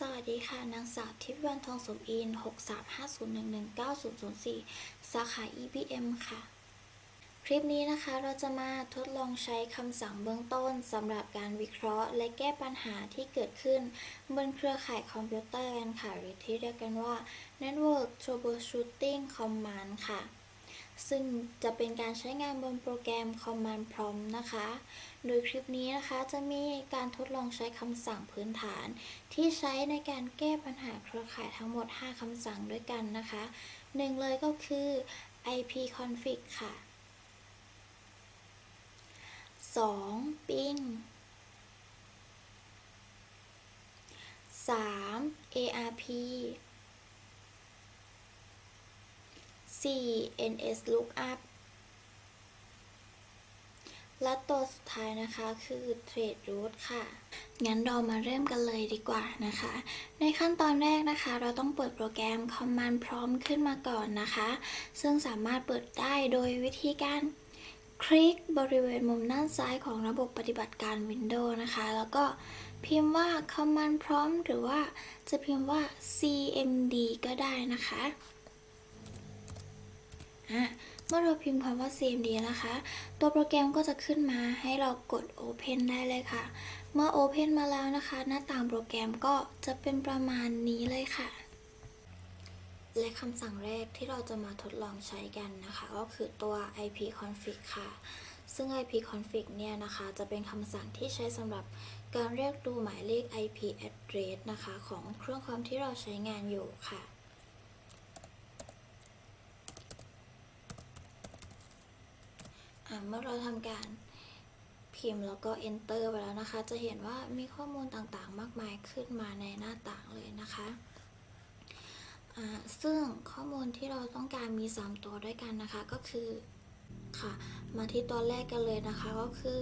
สวัสดีค่ะ นางสาวทิพย์วันทองสมอิน 63501190004 สาขา EBM ค่ะ คลิปนี้นะคะเราจะมาทดลองใช้คำสั่งเบื้องต้นสำหรับการวิเคราะห์ และแก้ปัญหาที่เกิดขึ้น บนเครือข่ายคอมพิวเตอร์กันค่ะ หรือที่เรียกกันว่า Network Troubleshooting Command ค่ะ ซึ่งจะเป็นการใช้งานบนโปรแกรม Command Prompt นะคะ โดยคลิปนี้นะคะจะมีการทดลองใช้คำสั่งพื้นฐาน ที่ใช้ในการแก้ปัญหาเครือข่ายทั้งหมด 5คำสั่งด้วยกันนะคะหนึ่งเลยก็คือ ip config ค่ะ 2. ping 3. arp 4. ns lookup และตัวสุดท้ายนะคะคือ trade route ค่ะ งั้นเรามาเริ่มกันเลยดีกว่านะคะ ในขั้นตอนแรกนะคะ เราต้องเปิดโปรแกรม Command Prompt ขึ้นมาก่อนนะคะ ซึ่งสามารถเปิดได้โดยวิธีการคลิกบริเวณมุมด้านซ้ายของระบบปฏิบัติการ Windows นะคะ แล้วก็พิมพ์ว่า Command Prompt หรือว่าจะพิมพ์ว่า cmd ก็ได้นะคะอะ เมื่อเราพิมพ์คำว่า cmd นะคะ ตัวโปรแกรมก็จะขึ้นมาให้เรากด Open ได้เลยค่ะ เมื่อ Open มาแล้วนะคะ หน้าต่างโปรแกรมก็จะเป็นประมาณนี้เลยค่ะ และคำสั่งแรกที่เราจะมาทดลองใช้กันนะคะ ก็คือตัว ip config ค่ะ ซึ่ง ip config เนี่ยนะคะ จะเป็นคำสั่งที่ใช้สำหรับการเรียกดูหมายเลข ip address นะคะ ของเครื่องคอมที่เราใช้งานอยู่ค่ะ อะ เมื่อเราทำการพิมพ์แล้วก็ enter ไปแล้วนะคะ จะเห็นว่ามีข้อมูลต่างๆ มากมายขึ้นมาในหน้าต่างเลยนะคะซึ่งข้อมูลที่เราต้องการมี 3 ตัวด้วยกันนะคะก็คือค่ะ มาที่ตัวแรกกันเลยนะคะก็คือ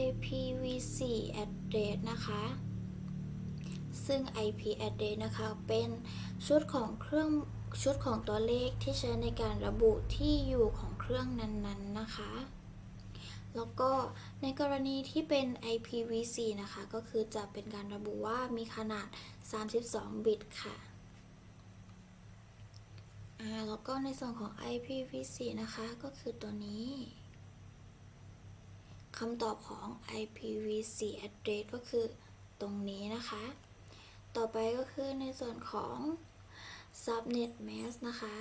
IPv4 address นะคะ ซึ่ง IP address นะคะเป็นชุดของเครื่องชุดของตัวเลขที่ใช้ในการระบุที่อยู่ของ เครื่องนั้นๆนะคะ แล้วก็ในกรณีที่เป็น IPv4 นะคะ ก็คือจะเป็นการระบุว่ามีขนาด 32 บิตค่ะแล้วก็ในส่วนของ IPv4 นะคะ ก็คือตัวนี้คำตอบของ IPv4 address ก็คือตรงนี้นะคะ ต่อไปก็คือในส่วนของ subnet mask นะคะ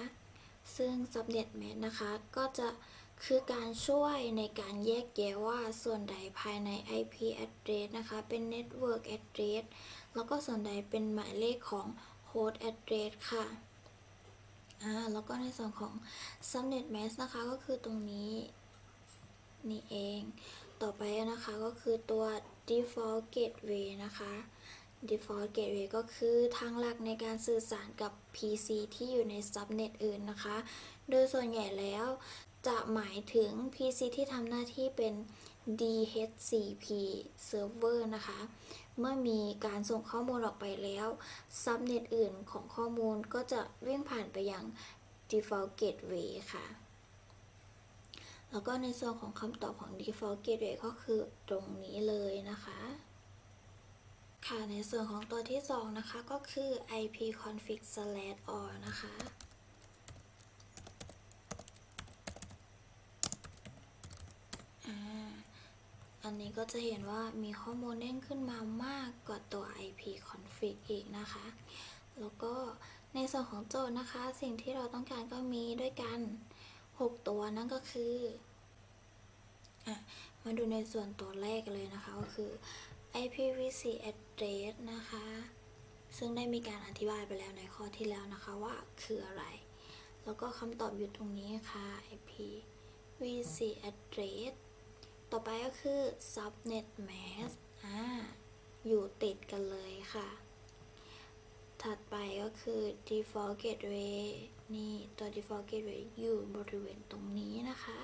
ซึ่ง subnet mask นะคะ ก็จะคือการช่วยในการแยกแยะว่าส่วนใดภายใน IP address นะคะ เป็น network address แล้วก็ส่วนใดเป็นหมายเลขของ host address ค่ะอ่าแล้วก็ในส่วนของ subnet mask นะคะ ก็คือตรงนี้นี่เอง ต่อไปนะคะก็คือตัว default gateway นะคะ default gateway ก็คือทางหลักในการสื่อสารกับ PC ที่อยู่ใน subnet อื่นนะคะ โดยส่วนใหญ่แล้วจะหมายถึง PC ที่ทำหน้าที่เป็น DHCP server นะคะ เมื่อมีการส่งข้อมูลออกไปแล้ว subnet อื่นของข้อมูลก็จะวิ่งผ่านไปยัง default gateway ค่ะ แล้วก็ในส่วนของคำตอบของ default gateway ก็คือตรงนี้เลยนะคะ ค่ะในส่วนของตัวที่ 2 นะคะ ก็คือ ip config slash all นะคะ อันนี้ก็จะเห็นว่ามีข้อมูลเด้งขึ้นมามากกว่าตัว ip config อีกนะคะ แล้วก็ในส่วนของโจทย์นะคะ สิ่งที่เราต้องการก็มีด้วยกัน 6 ตัวนั่นก็คืออมาดูในส่วนตัวแรกเลยนะคะ ก็คือ IPv4 address นะคะ ซึ่งได้มีการอธิบายไปแล้วในข้อที่แล้วนะคะว่าคืออะไร แล้วก็คำตอบอยู่ตรงนี้ค่ะ IPv4 address ต่อไปก็คือ subnet mask อ่า อยู่ติดกันเลยค่ะ ถัดไปก็คือ default gateway นี่ ตัว default gateway อยู่บริเวณตรงนี้นะคะ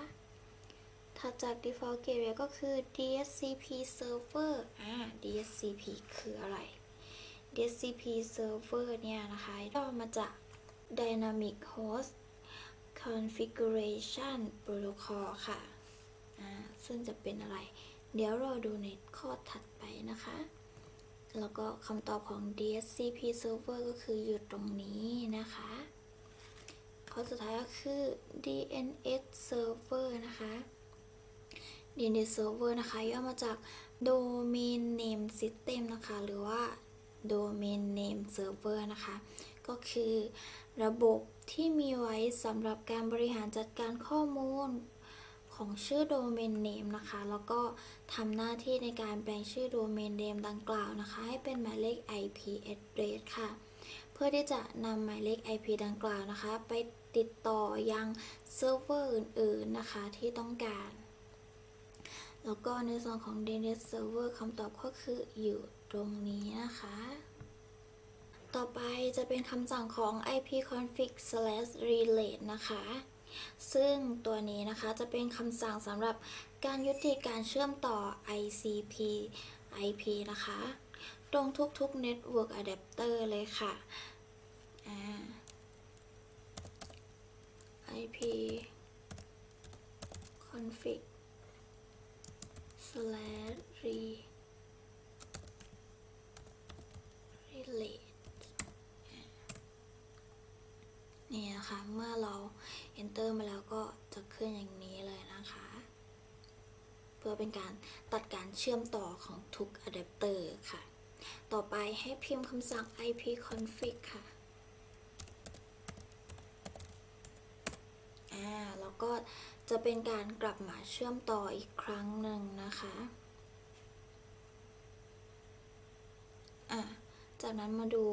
ถัดจาก default gateway ก็คือ DHCP server อ่า DHCP คืออะไร DHCP server เนี่ยนะคะย่อมาจาก Dynamic Host Configuration Protocol ค่ะ อ่า ซึ่งจะเป็นอะไร เดี๋ยวรอดูในข้อถัดไปนะคะ แล้วก็คำตอบของ DHCP server ก็คืออยู่ตรงนี้นะคะข้อสุดท้ายก็คือ DNS server นะคะ DNS server นะคะ ย่อมาจาก domain name system นะคะ หรือว่า domain name server นะคะ ก็คือระบบที่มีไว้สำหรับการบริหารจัดการข้อมูลของชื่อ domain name นะคะ แล้วก็ทำหน้าที่ในการแปลงชื่อ domain name ดังกล่าวนะคะ ให้เป็นหมายเลข IP address ค่ะ เพื่อที่จะนำหมายเลข IP ดังกล่าวนะคะ ไปติดต่อยังเซิร์ฟเวอร์อื่นๆนะคะที่ต้องการ แล้วก็ในส่วนของ DNS Server คำตอบก็คืออยู่ตรงนี้นะคะ ต่อไปจะเป็นคำสั่งของ ipconfig/relate นะคะ ซึ่งตัวนี้นะคะจะเป็นคำสั่งสำหรับการยุติการเชื่อมต่อ ICP IP นะคะ ตรงทุกๆ Network Adapter เลยค่ะ IP config slash re relate นี่นะคะ เมื่อเรา enter มาแล้วก็จะขึ้นอย่างนี้เลยนะคะ เพื่อเป็นการตัดการเชื่อมต่อของทุกอะแดปเตอร์ค่ะ ต่อไปให้พิมพ์คำสั่ง ipconfig ค่ะอ่าแล้วก็ จะเป็นการกลับมาเชื่อมต่ออีกครั้งหนึ่งนะคะอ่าจากนั้นมาดู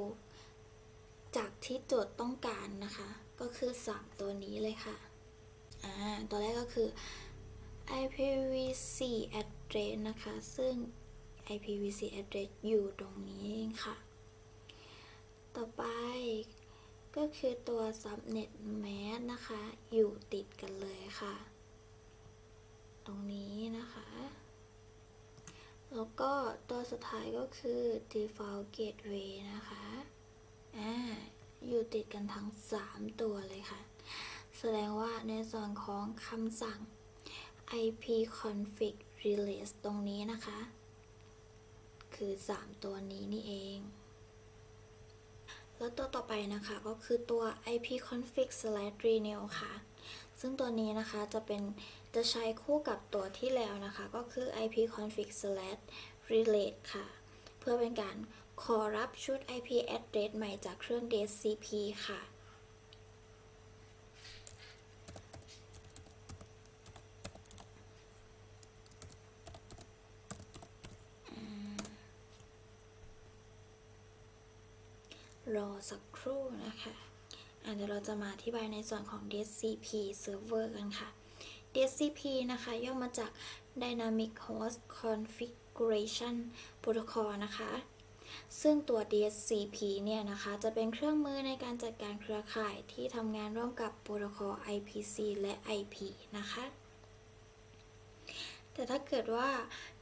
จากที่โจทย์ต้องการนะคะ ก็คือ 3 ตัวนี้เลยค่ะอ่าตัวแรกก็คือ IPv4 address นะคะ ซึ่ง IPv4 address อยู่ตรงนี้เองค่ะ ต่อไป ก็คือตัว subnet mask นะคะ อยู่ติดกันเลยค่ะ ตรงนี้นะคะ แล้วก็ตัวสุดท้ายก็คือ default gateway นะคะ อ่า อยู่ติดกันทั้ง 3 ตัวเลยค่ะ แสดงว่าในส่วนของคำสั่ง ipconfig release ตรงนี้นะคะ คือ 3 ตัวนี้นี่เอง แล้วตัวต่อไปนะคะก็คือตัว ipconfig/renew ค่ะ ซึ่งตัวนี้นะคะจะเป็นจะใช้คู่กับตัวที่แล้วนะคะ ก็คือ ipconfig/relate ค่ะ เพื่อเป็นการขอรับชุด IP address ใหม่จากเครื่อง DHCP ค่ะ รอสักครู่นะคะอะเดี๋ยวเราจะมาอธิบายในส่วนของ DHCP server กันค่ะ DHCP นะคะย่อมาจาก Dynamic Host Configuration Protocol นะคะ ซึ่งตัว DHCP เนี่ยนะคะจะเป็นเครื่องมือในการจัดการเครือข่ายที่ทำงานร่วมกับโปรโตคอล IPC และ IP นะคะ แต่ถ้าเกิดว่า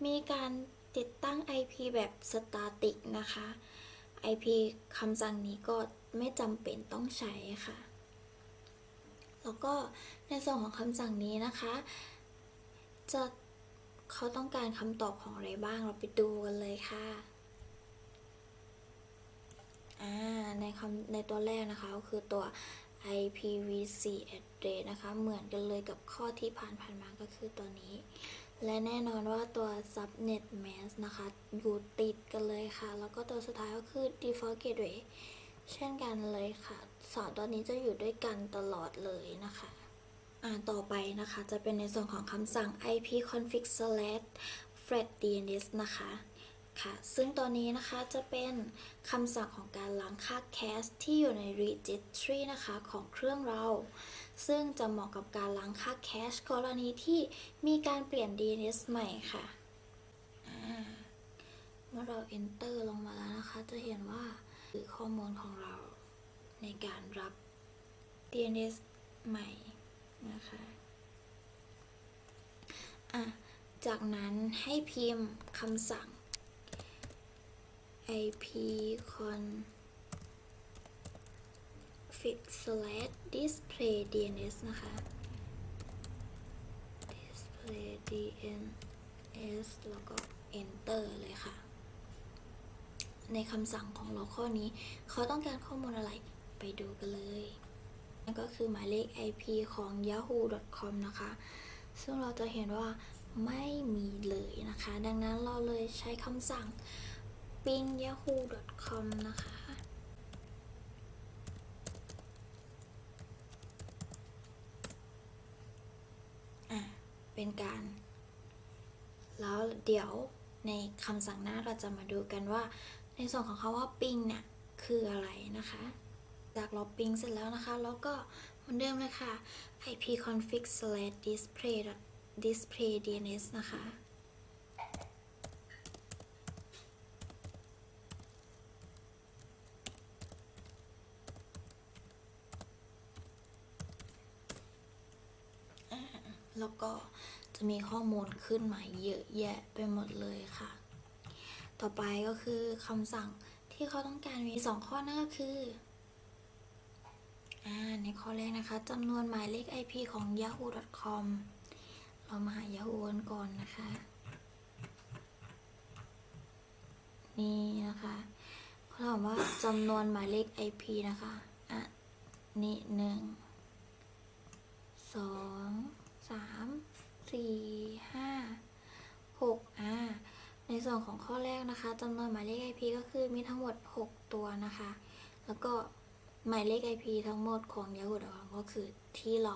มีการติดตั้ง IP แบบสตาติกนะคะ IP คำสั่งนี้ก็ไม่จำเป็นต้องใช้ค่ะ แล้วก็ในส่วนของคำสั่งนี้นะคะ จะเขาต้องการคำตอบของอะไรบ้างเราไปดูกันเลยค่ะในคำในตัวแรกนะคะก็คือตัว IPv4 address นะคะ เหมือนกันเลยกับข้อที่ผ่านๆมาก็คือตัวนี้ และแน่นอนว่าตัว subnet mask นะคะ อยู่ติดกันเลยค่ะ แล้วก็ตัวสุดท้ายก็คือ default gateway เช่นกันเลยค่ะ สองตัวนี้จะอยู่ด้วยกันตลอดเลยนะคะอ่าต่อไปนะคะ จะเป็นในส่วนของคำสั่ง ipconfig/fretDNS นะคะ ค่ะ ซึ่งตัวนี้นะคะจะเป็นคำสั่งของการล้างค่าแคสที่อยู่ใน registry นะคะของเครื่องเรา ซึ่งจะเหมาะกับการล้างค่าแคชกรณีที่มีการเปลี่ยน DNS ใหม่ค่ะเมื่อเรา enter ลงมาแล้วนะคะ จะเห็นว่าคือข้อมูลของเราในการรับ DNS ใหม่นะคะอะจากนั้นให้พิมพ์คำสั่ง ipconfig slash display DNS นะคะ display DNS แล้วก็ enter เลยค่ะ ในคำสั่งของเราข้อนี้ เขาต้องการข้อมูลอะไรไปดูกันเลยนั่นก็คือหมายเลข IP ของ yahoo.com นะคะ ซึ่งเราจะเห็นว่าไม่มีเลยนะคะ ดังนั้นเราเลยใช้คำสั่ง ping yahoo.com นะคะ อะ เป็นการ แล้วเดี๋ยวในคำสั่งหน้าเราจะมาดูกันว่า ในส่วนของคาว่า ping เนี่ย คืออะไรนะคะ จากเรา ping เสร็จแล้วนะคะ แล้วก็เหมือนเดิมเลยค่ะ ipconfig slash display display dns นะคะ แล้วก็จะ มีข้อมูลขึ้นมาเยอะแยะไปหมดเลยค่ะ ต่อไปก็คือคำสั่งที่เขาต้องการมี2ข้อนั่นก็คืออ่าในข้อแรกนะคะจำนวนหมายเลข IP ของ yahoo.com เรามาหา yahoo กันก่อนนะคะ นี่นะคะเขาถามว่าจำนวนหมายเลข IP นะคะ อะ นี่หนึ่งสองสาม สี่ห้าหกอ่าในส่วนของข้อแรกนะคะจำนวนหมายเลข IP ก็คือมีทั้งหมด 6 ตัวนะคะ แล้วก็หมายเลข IP ทั้งหมดของ Yahoo.com ก็คือที่เรา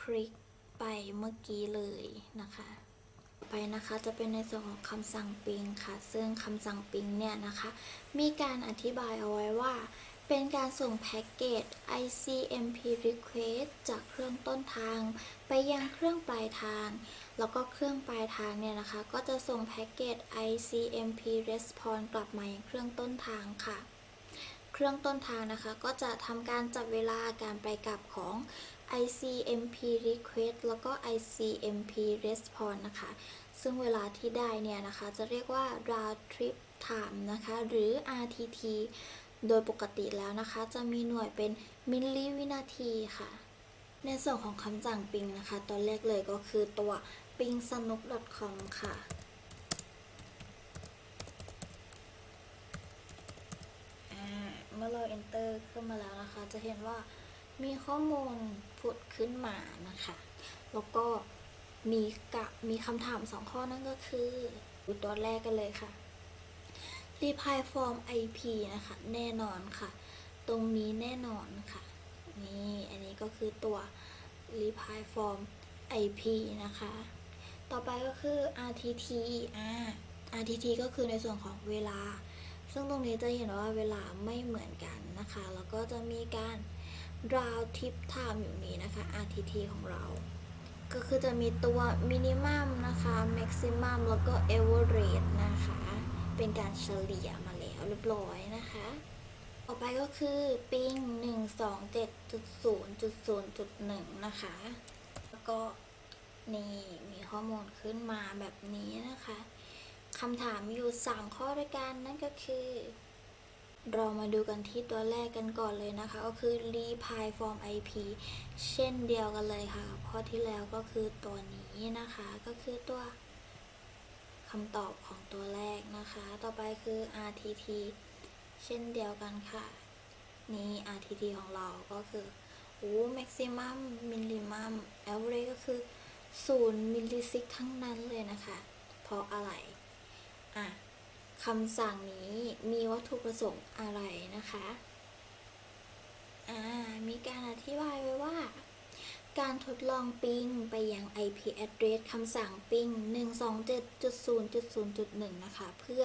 คลิกไปเมื่อกี้เลยนะคะ ไปนะคะจะเป็นในส่วนของคำสั่งปิงค่ะ ซึ่งคำสั่งปิงเนี่ยนะคะ มีการอธิบายเอาไว้ว่า เป็นการส่งแพ็กเกจ ICMP request จากเครื่องต้นทาง ไปยังเครื่องปลายทาง แล้วก็เครื่องปลายทางเนี่ยนะคะ ก็จะส่งแพ็กเกจ ICMP response กลับมายังเครื่องต้นทางค่ะ เครื่องต้นทางนะคะ ก็จะทำการจับเวลาการไปกลับของ ICMP request แล้วก็ ICMP response นะคะ ซึ่งเวลาที่ได้เนี่ยนะคะ จะเรียกว่า round trip time นะคะ หรือ RTT โดยปกติแล้วนะคะ จะมีหน่วยเป็นมิลลิวินาทีค่ะ ในส่วนของคำสั่งปิงนะคะ ตัวแรกเลยก็คือตัว ping snook com ค่ะ เมื่อเรา enter ขึ้นมาแล้วนะคะ จะเห็นว่ามีข้อมูลผุดขึ้นมานะคะ แล้วก็มีกะมีคำถามสองข้อนั่นก็คือดูตัวแรกกันเลยค่ะ reply form IP นะคะ แน่นอนค่ะ ตรงนี้แน่นอนค่ะ นี่ อันนี้ก็คือตัว reply form IP นะคะ ต่อไปก็คือ RTT อ่า RTT ก็คือในส่วนของเวลา ซึ่งตรงนี้จะเห็นว่าเวลาไม่เหมือนกันนะคะ แล้วก็จะมีการ round trip time อยู่นี้นะคะ RTT ของเรา ก็คือจะมีตัว minimum นะคะ maximum แล้วก็ average นะคะ เป็นการเฉลี่ยมาแล้วเรียบร้อยนะคะต่อไปก็คือปิง127.0.0.1 นะคะ แล้วก็นี่มีข้อมูลขึ้นมาแบบนี้นะคะคำถามมีอยู่ 3 ข้อด้วยกันนั่นก็คือ เรามาดูกันที่ตัวแรกกันก่อนเลยนะคะ ก็คือ reply form IP เช่นเดียวกันเลยค่ะ ข้อที่แล้วก็คือตัวนี้นะคะ ก็คือตัว คำตอบของตัวแรกนะคะ ต่อไปคือ RTT เช่นเดียวกันค่ะ นี่ RTT ของเราก็คือโอ้ maximum minimum average ก็คือ 0 มิลลิซิกทั้งนั้นเลยนะคะ เพราะอะไร อะคำสั่งนี้มีวัตถุประสงค์อะไรนะคะ อ่า มีการอธิบายไว้ว่า การทดลองปิงไปยัง IP address คำสั่งปิง127.0.0.1 นะคะ เพื่อ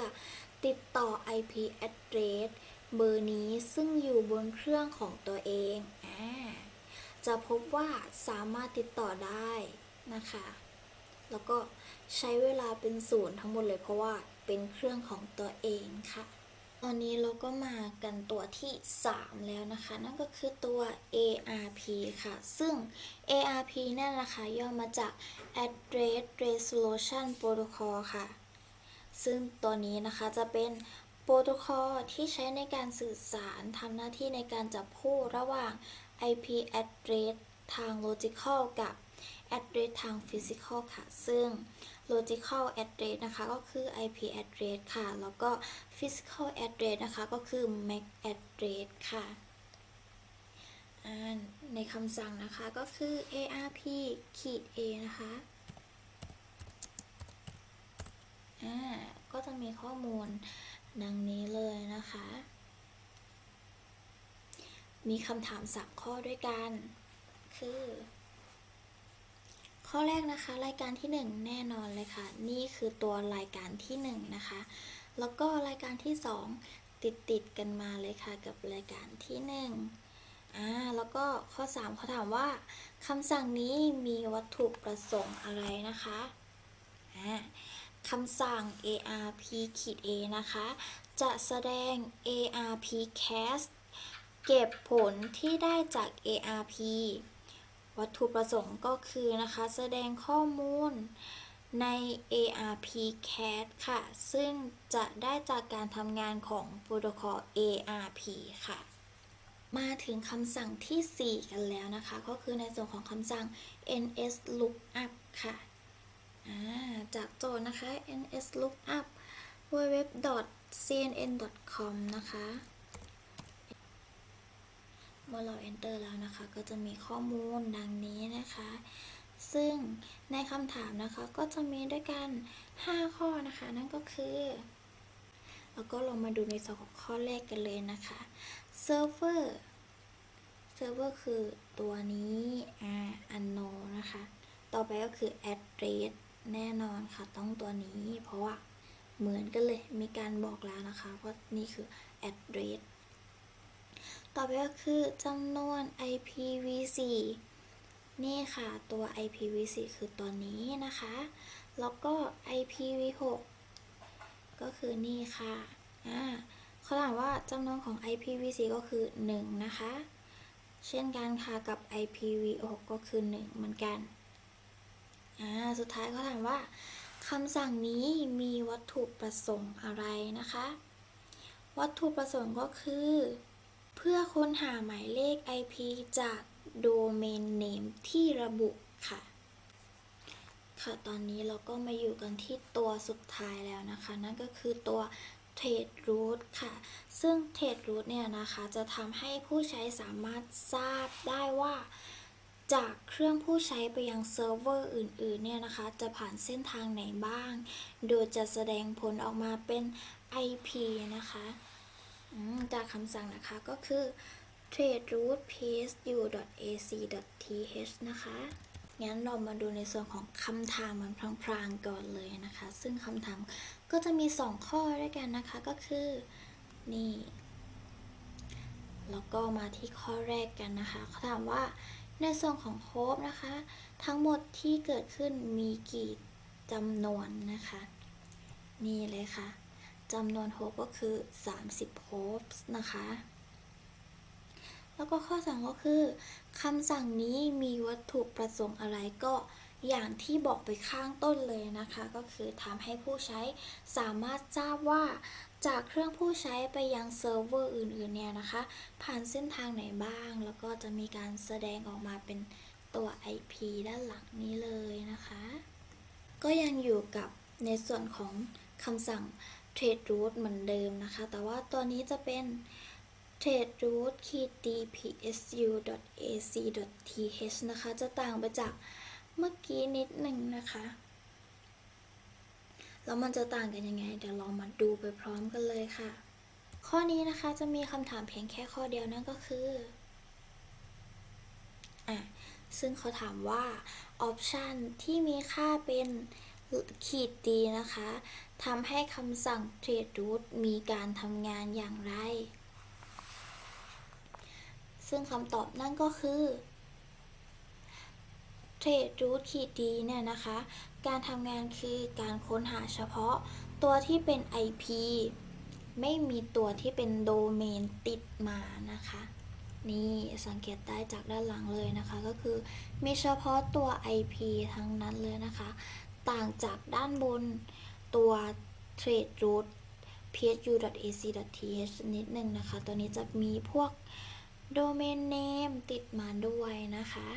ติดต่อ IP address เบอร์นี้ซึ่งอยู่บนเครื่องของตัวเอง จะพบว่าสามารถติดต่อได้นะคะ แล้วก็ใช้เวลาเป็นศูนย์ทั้งหมดเลยเพราะว่าเป็นเครื่องของตัวเองค่ะ ตอนนี้เราก็มากันตัวที่ 3 แล้วนะคะ นั่นก็คือตัว ARP ค่ะ ซึ่ง ARP นี่ยนะคะย่อมาจาก Address Resolution Protocol ค่ะ ซึ่งตัวนี้นะคะจะเป็นโปรโตคอลที่ใช้ในการสื่อสารทำหน้าที่ในการจับคู่ระหว่าง IP address ทาง logical กับ address ทาง physical ค่ะ ซึ่ง logical address นะคะก็คือ IP address ค่ะ แล้วก็ physical address นะคะก็คือ MAC address ค่ะ ในคำสั่งนะคะก็คือ arp ขีด a นะคะอ่าก็จะมีข้อมูลดังนี้เลยนะคะ มีคำถามสามข้อด้วยกัน คือ ข้อแรกนะคะ รายการที่ 1 แน่นอนเลยค่ะ นี่คือตัวรายการที่ 1 นะคะ แล้วก็รายการที่ 2 ติดติดกันมาเลยค่ะ กับรายการที่1อ่าแล้วก็ข้อ3เขาถามว่าคำสั่งนี้มีวัตถุประสงค์อะไรนะคะอ่าคำสั่ง arp a นะคะ จะแสดง arp cast เก็บผลที่ได้จาก arp วัตถุประสงค์ก็คือนะคะแสดงข้อมูลใน ARP CAD ค่ะ ซึ่งจะได้จากการทำงานของโปรโตคอล ARP ค่ะ มาถึงคำสั่งทีสี่4 กันแล้วนะคะ ก็คือในส่วนของคำสั่ง ns lookup ค่ะาจากโจทย์นะคะ ns lookup www.cnn.com นะคะ เมื่อเรา enter แล้วนะคะ ก็จะมีข้อมูลดังนี้นะคะ ซึ่งในคำถามนะคะก็จะมีด้วยกัน 5 ข้อนะคะ นั่นก็คือแล้วก็ลงมาดูในส่วนของข้อแรกกันเลยนะคะ server server คือตัวนี้อ่า unknown นะคะ ต่อไปก็คือ address แน่นอนค่ะ ต้องตัวนี้ เพราะว่าเหมือนกันเลย มีการบอกแล้วนะคะว่านี่คือ address ต่อไปก็คือจำนวน IPv4 นี่ค่ะตัว IPv4 คือตัวนี้นะคะ แล้วก็ IPv6 ก็คือนี่ค่ะ อ่าเขาถามว่าจำนวนของ IPv4 ก็คือ 1 นะคะ เช่นกันค่ะกับ IPv6 ก็คือ 1 เหมือนกัน อ่า สุดท้ายเขาถามว่าคำสั่งนี้มีวัตถุประสงค์อะไรนะคะ วัตถุประสงค์ก็คือ เพื่อค้นหาหมายเลข IP จากโดเมนเนมที่ระบุค่ะ ค่ะ ตอนนี้เราก็มาอยู่กันที่ตัวสุดท้ายแล้วนะคะ นั่นก็คือตัว Trade Root ค่ะ ซึ่ง Trade Root เนี่ยนะคะ จะทำให้ผู้ใช้สามารถทราบได้ว่า จากเครื่องผู้ใช้ไปยังเซิร์ฟเวอร์อื่นๆ เนี่ยนะคะ จะผ่านเส้นทางไหนบ้าง โดยจะแสดงผลออกมาเป็น IP นะคะ จากคำสั่งนะคะก็คือ traderoot psu.ac.th นะคะ งั้นเรามาดูในส่วนของคำถามมันพลางๆก่อนเลยนะคะ ซึ่งคำถามก็จะมี 2 ข้อด้วยกันนะคะก็คือ นี่ แล้วก็มาที่ข้อแรกกันนะคะเขาถามว่าในส่วนของโฮปนะคะ ทั้งหมดที่เกิดขึ้นมีกี่จำนวนนะคะ นี่เลยค่ะ จำนวนโฮปก็คือ 30โฮปนะคะ แล้วก็ข้อสั่งก็คือคำสั่งนี้มีวัตถุประสงค์อะไรก็อย่างที่บอกไปข้างต้นเลยนะคะ ก็คือทำให้ผู้ใช้สามารถทราบว่าจากเครื่องผู้ใช้ไปยังเซิร์ฟเวอร์อื่นๆเนี่ยนะคะ ผ่านเส้นทางไหนบ้าง แล้วก็จะมีการแสดงออกมาเป็นตัว IP ด้านหลังนี้เลยนะคะ ก็ยังอยู่กับในส่วนของคำสั่ง trade root เหมือนเดิมนะคะ แต่ว่าตัวนี้จะเป็น trade root dpsu ac th นะคะ จะต่างไปจากเมื่อกี้นิดหนึ่งนะคะ แล้วมันจะต่างกันยังไง เดี๋ยวเรามาดูไปพร้อมกันเลยค่ะ ข้อนี้นะคะจะมีคำถามเพียงแค่ข้อเดียวนั่นก็คืออะซึ่งเขาถามว่าออปชันที่มีค่าเป็นขีดดีนะคะ ทำให้คำสั่ง trade root มีการทำงานอย่างไร ซึ่งคำตอบนั่นก็คือ trade root ขีดดีเนี่ยนะคะ การทำงานคือการค้นหาเฉพาะตัวที่เป็น IP ไม่มีตัวที่เป็นโดเมนติดมานะคะ นี่สังเกตได้จากด้านหลังเลยนะคะ ก็คือมีเฉพาะตัว IP ทั้งนั้นเลยนะคะ ต่างจากด้านบน ตัว trade root psu.ac.th นิดนึงนะคะ ตัวนี้จะมีพวกโดเมนเนมติดมาด้วยนะคะ